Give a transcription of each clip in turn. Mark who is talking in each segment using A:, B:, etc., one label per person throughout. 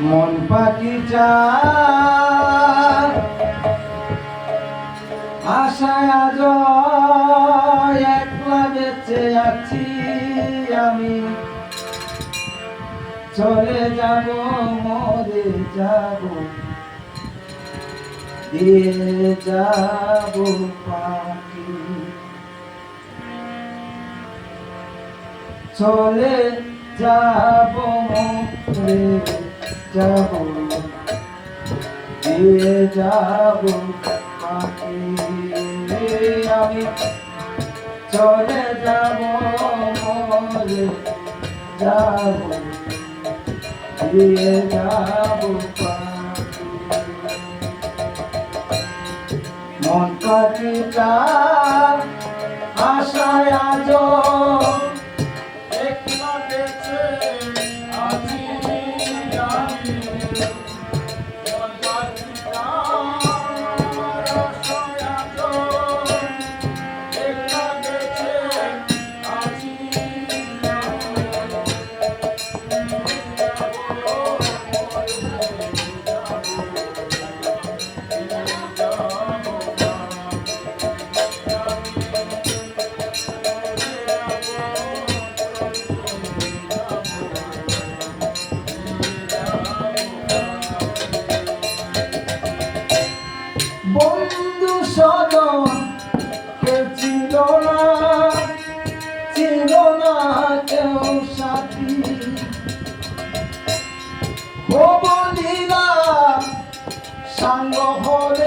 A: মন পাখি বেঁচে আছি আমি। চলে যাব, মরে যাব। দিয়ে যাব পাখি। চলে যাব মরে যাব দিয়ে যাব আমি চলে যাব মরে যাব দিয়ে যাব মন পাখিটা আশায় কেউ সাথী। ভবনীরা সাঙ্গ হলে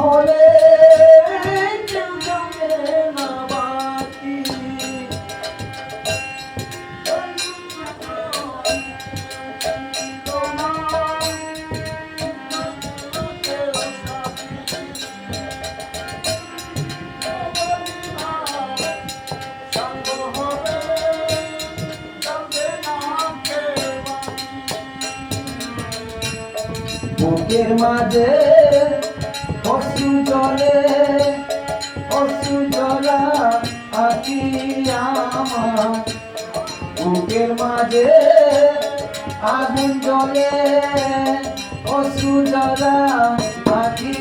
A: সাঙ্গ হলে কেউ যাবে না বাকি বুকের মাঝে অশ্রু জলে অশ্রু জলা আছি আমার বুকের মাঝে আগুন জলে অশ্রু জলা আছি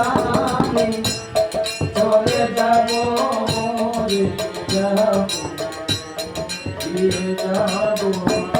A: আমি। চলে যাব যাব।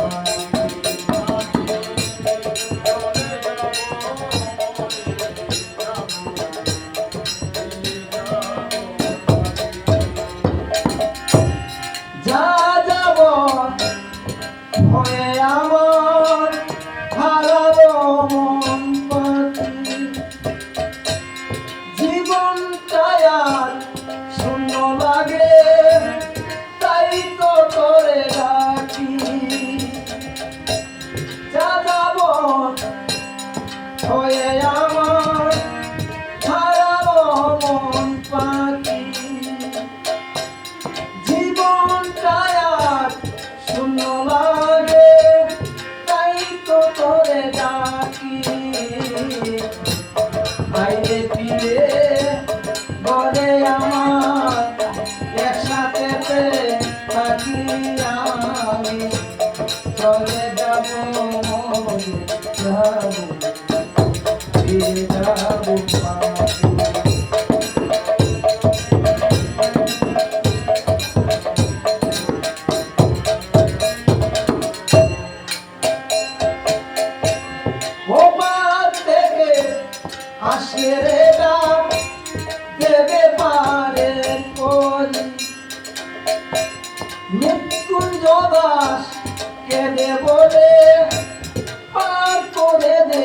A: ডাকি। বাইরে ফিরে বলে আমার একসাথে থাকি আমি। চলে যাব যাব কলি মৃত্যুঞ্জ দাস কেঁদে বলে পার করে দে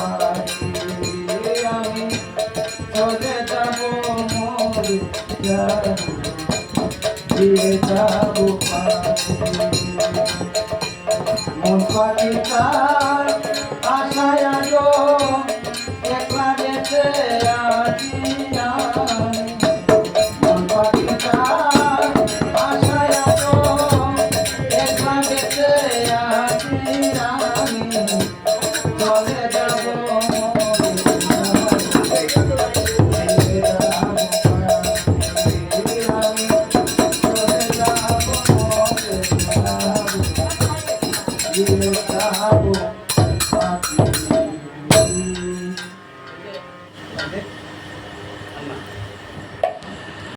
A: দিয়ে যাব পারি মন পাখিটা